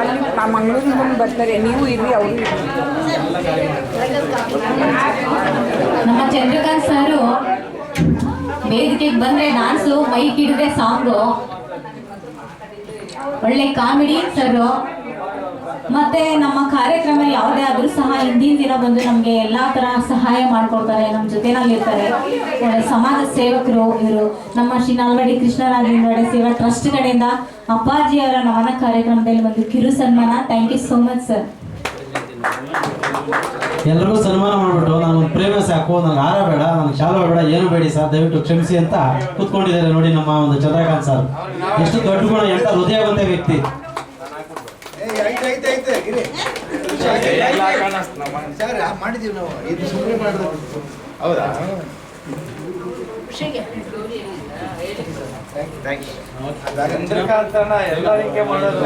ಅಲ್ಲಿ ಆ ಮಂಗಳೂರಿಂದ ಬಂದು ಬರ್ತಾರೆ ನೀವು ಇರ್ರಿ ಅವರು ನಮ್ಮ ಚಂದ್ರಕಾಂತ್ ಸರು ವೇದಿಕೆಗೆ ಬಂದ್ರೆ ಡಾನ್ಸು ಮೈಕ್ ಹಿಡಿದ್ರೆ ಸಾಂಗು ಒಳ್ಳೆ ಕಾಮಿಡಿ ಸರ್. ಮತ್ತೆ ನಮ್ಮ ಕಾರ್ಯಕ್ರಮ ಯಾವುದೇ ಆದ್ರೂ ಸಹ ಹಿಂದಿನ ದಿನ ಬಂದು ನಮಗೆ ಎಲ್ಲಾ ತರ ಸಹಾಯ ಮಾಡ್ಕೊಡ್ತಾರೆ ನಮ್ಮ ಇರ್ತಾರೆ ಸಮಾಜ ಸೇವಕರು ಇವರು. ನಮ್ಮ ಶ್ರೀ ನಾಲ್ವಡಿ ಕೃಷ್ಣರಾಜೇಂದ್ರ ಸೇವಾ ಟ್ರಸ್ಟ್ ಕಡೆಯಿಂದ ಅಪ್ಪಾಜಿಯವರ ನಮನ ಕಾರ್ಯಕ್ರಮದಲ್ಲಿ ಒಂದು ಕಿರು ಸನ್ಮಾನ. Thank you so much sir ಎಲ್ಲರೂ ಸನ್ಮಾನ ಮಾಡ್ಬಿಟ್ಟು ನಾನು ಪ್ರೇಮ ಸಾಕು ನನಗೆ ಹಾರ ಬೇಡ ನನಗೆ ಶಾಲ ಬೇಡ, ಏನು ಬೇಡಿ ಸರ್, ದಯವಿಟ್ಟು ಕ್ಷಮಿಸಿ ಅಂತ ಕೂತ್ಕೊಂಡಿದ್ದಾರೆ ನೋಡಿ ನಮ್ಮ ಒಂದು ಚಂದ್ರಕಾಂತ್ ಸರ್. ಎಷ್ಟು ದೊಡ್ಡ ಗುಣ, ಎಂತ ಹೃದಯವಂತ ವ್ಯಕ್ತಿ. ಸರ್ ಮಾಡಿದೀವಿ ನಾವು. ಇದು ಸುಮ್ಮನೆ ಮಾಡಿದ್ರು ಹೌದಾ? ಥ್ಯಾಂಕ್ ಯು ಚಂದ್ರಕಾಂತನ ಮಾಡೋದು.